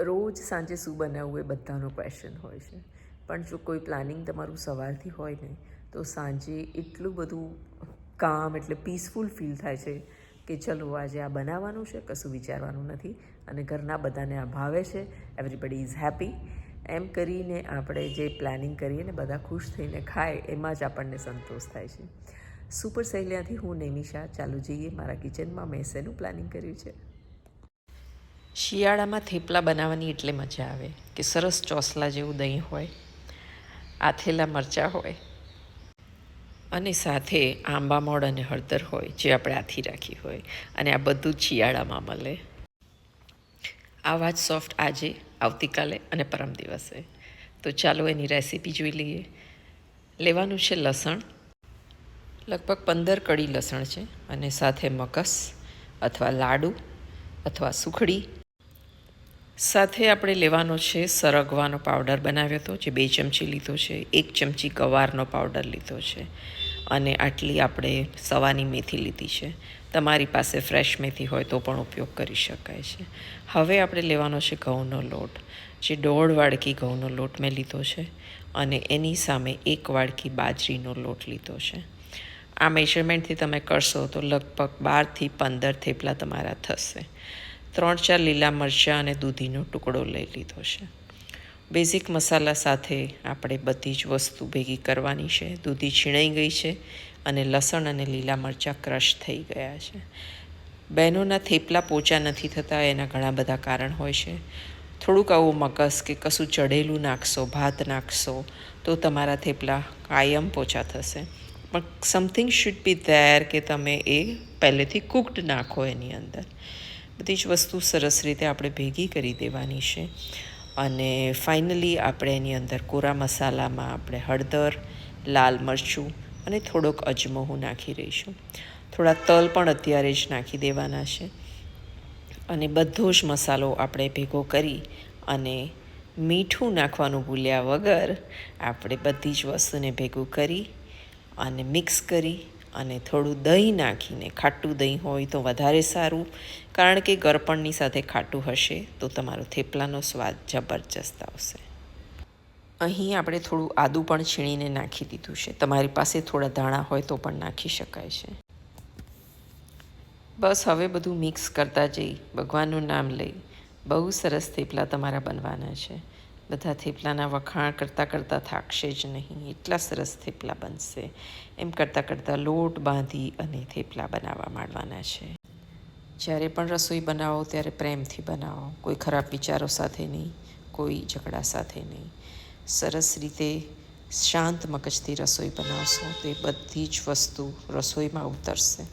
રોજ સાંજે શું બનાવવું એ બધાનો ક્વેશ્ચન હોય છે. પણ જો કોઈ પ્લાનિંગ તમારું સવારથી હોય ને તો સાંજે એટલું બધું કામ એટલે પીસફુલ ફીલ થાય છે કે ચલો આજે આ બનાવવાનું છે, કશું વિચારવાનું નથી અને ઘરના બધાને આ ભાવે છે એવરીબડી ઇઝ હેપી એમ કરીને આપણે જે પ્લાનિંગ કરીએ ને બધા ખુશ થઈને ખાય, એમાં જ આપણને સંતોષ થાય છે. સુપર સહેલિયાથી હું નૈમિષા ચાલુ જઈએ મારા કિચનમાં મેં શેનું પ્લાનિંગ કર્યું છે? શિયાળામાં થેપલા બનાવવાની એટલે મજા આવે કે સરસ ચોસલા જેવું દહીં હોય આથેલા મરચાં હોય. અને સાથે આંબા મોડ અને હળદર હોય જે આપણે આથી રાખી હોય અને આ બધું જ શિયાળામાં મળે. આવા જ સોફ્ટ આજે, આવતીકાલે અને પરમ દિવસે. તો ચાલો એની રેસીપી જોઈ લઈએ. લેવાનું છે લસણ. લગભગ પંદર કડી લસણ છે અને સાથે મકસ અથવા લાડુ અથવા સુખડી સાથે આપણે લેવાનો છે સરગવાનો પાવડર બનાવ્યો હતો, જે બે ચમચી લીધો છે, એક ચમચી ગવારનો પાવડર લીધો છે અને આટલી આપણે સવાની મેથી લીધી છે. તમારી પાસે ફ્રેશ મેથી હોય તો પણ ઉપયોગ કરી શકાય છે. હવે આપણે લેવાનો છે ઘઉંનો લોટ, જે દોઢ વાડકી ઘઉંનો લોટ મેં લીધો છે અને એની સામે એક વાડકી બાજરીનો લોટ લીધો છે. આ મેજરમેન્ટથી તમે કરશો તો લગભગ બારથી પંદર થેપલા તમારા થશે. ત્રણ ચાર લીલા મરચાં અને દૂધીનો ટુકડો લઈ લીધો છે. બેઝિક મસાલા સાથે આપણે બધી જ વસ્તુ ભેગી કરવાની છે. દૂધી છીણાઈ ગઈ છે અને લસણ અને લીલા મરચાં ક્રશ થઈ ગયા છે. બહેનોના થેપલા પોચા નથી થતા, એના ઘણા બધા કારણ હોય છે. થોડુંક આવું મગસ કે કશું ચડેલું નાખશો, ભાત નાખશો, તો તમારા થેપલા કાયમ પોચા થશે. પણ સમથિંગ શુડ બી ધેર કે તમે એ પહેલેથી કુકડ નાખો એની અંદર. બધી જ વસ્તુ સરસ રીતે આપણે ભેગી કરી દેવાની છે. અને ફાઇનલી આપણે એની અંદર કોરા મસાલામાં આપણે હળદર, લાલ મરચું અને થોડોક અજમો નાખી રહીશું. થોડા તલ પણ અત્યારે જ નાખી દેવાના છે. અને બધો જ મસાલો આપણે ભેગો કરી અને મીઠું નાખવાનું ભૂલ્યા વગર આપણે બધી જ વસ્તુને ભેગું કરી અને મિક્સ કરી અને થોડું દહીં નાખીને, ખાટું દહીં હોય તો વધારે સારું, કારણ કે ગરપણની સાથે ખાટું હશે તો તમારો થેપલાનો સ્વાદ જબરજસ્ત આવશે. અહીં આપણે થોડું આદું પણ છીણીને નાખી દીધું છે. તમારી પાસે થોડા ધાણા હોય તો પણ નાખી શકાય છે. બસ હવે બધું મિક્સ કરતા જઈ, ભગવાનનું નામ લઈ, બહુ સરસ થેપલા તમારા બનવાના છે. બધા થેપલાના વખાણ કરતાં કરતાં થાકશે જ નહીં. એટલા સરસ થેપલા બનશે. એમ કરતાં કરતાં લોટ બાંધી અને થેપલા બનાવવા માંડવાના છે. જ્યારે પણ રસોઈ બનાવો ત્યારે પ્રેમથી બનાવો. કોઈ ખરાબ વિચારો સાથે નહીં, કોઈ ઝઘડા સાથે નહીં. સરસ રીતે શાંત મગજથી રસોઈ બનાવશો તો બધી જ વસ્તુ રસોઈમાં ઉતરશે.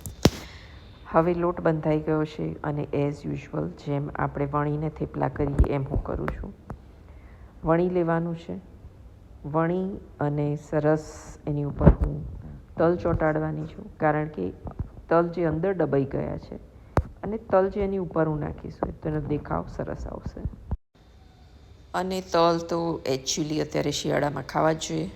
હવે લોટ બંધાઈ ગયો છે અને એઝ યુઝ્યુઅલ જેમ આપણે વણીને થેપલા કરીએ એમ હું કરું છું. વણી લેવાનું છે. વણી અને સરસ એની ઉપર હું તલ ચોંટાડવાની છું. કારણ કે તલ જે અંદર ડબાઈ ગયા છે અને તલ જે એની ઉપર હું નાખીશું તો દેખાવ સરસ આવશે. અને તલ તો એકચ્યુઅલી અત્યારે શિયાળામાં ખાવા જ જોઈએ.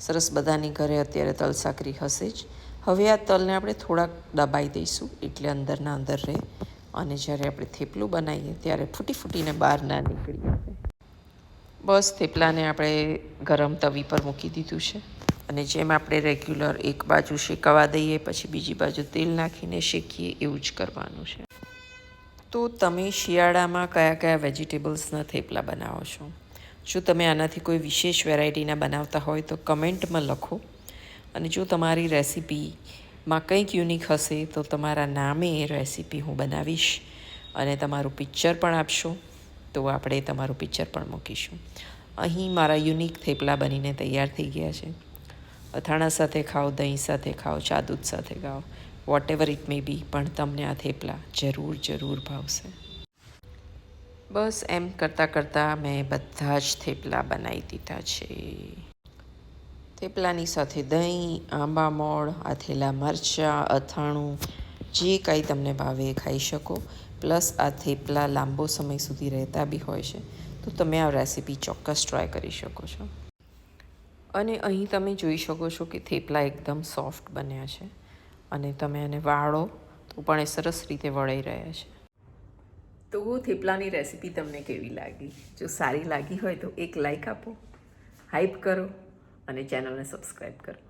સરસ બધાની ઘરે અત્યારે તલ સાકરી હશે જ. હવે આ તલને આપણે થોડાક દબાઈ દઈશું એટલે અંદરના અંદર રહે. અને જ્યારે આપણે થેપલું બનાવીએ ત્યારે ફૂટી ફૂટીને બહાર ના નીકળી આવે બસ થેપલાને આપણે ગરમ તવી પર મૂકી દીધું છે. અને જેમ આપણે રેગ્યુલર એક બાજુ શેકાવા દઈએ, પછી બીજી બાજુ તેલ નાખીને શેકીએ, એવું જ કરવાનું છે. તો તમે શિયાળામાં કયા કયા વેજીટેબલ્સના થેપલા બનાવો છો? જો તમે આનાથી કોઈ વિશેષ વેરાયટીના બનાવતા હોય તો કમેન્ટમાં લખો. અને જો તમારી રેસિપીમાં કંઈક યુનિક હશે તો તમારા નામે એ રેસિપી હું બનાવીશ અને તમારું પિક્ચર પણ આપશો. તો આપણે તમારું પિક્ચર પણ મૂકીશું. અહીં મારા યુનિક થેપલા બનીને તૈયાર થઈ ગયા છે. અથાણા સાથે ખાઓ, દહીં સાથે ખાઓ ચા દૂધ સાથે ખાઓ whatever it may be પણ તમને આ થેપલા જરૂર જરૂર ભાવશે. બસ એમ કરતાં કરતાં મેં બધા જ થેપલા બનાવી દીધા છે. થેપલાની સાથે દહીં, આંબા મોળ આથેલા મરચાં, અથાણું, જે કાંઈ તમને ભાવે ખાઈ શકો. પ્લસ આ થેપલા લાંબો સમય સુધી રહેતા બી હોય છે, તો તમે આ રેસીપી ચોક્કસ ટ્રાય કરી શકો છો. અને અહીં તમે જોઈ શકો છો કે થેપલા એકદમ સોફ્ટ બન્યા છે અને તમે એને વાળો તો પણ એ સરસ રીતે વળાઈ રહ્યા છે. તો થેપલાની રેસીપી તમને કેવી લાગી? જો સારી લાગી હોય તો એક લાઈક આપો હાઈપ કરો અને ચેનલને સબસ્ક્રાઈબ કરો.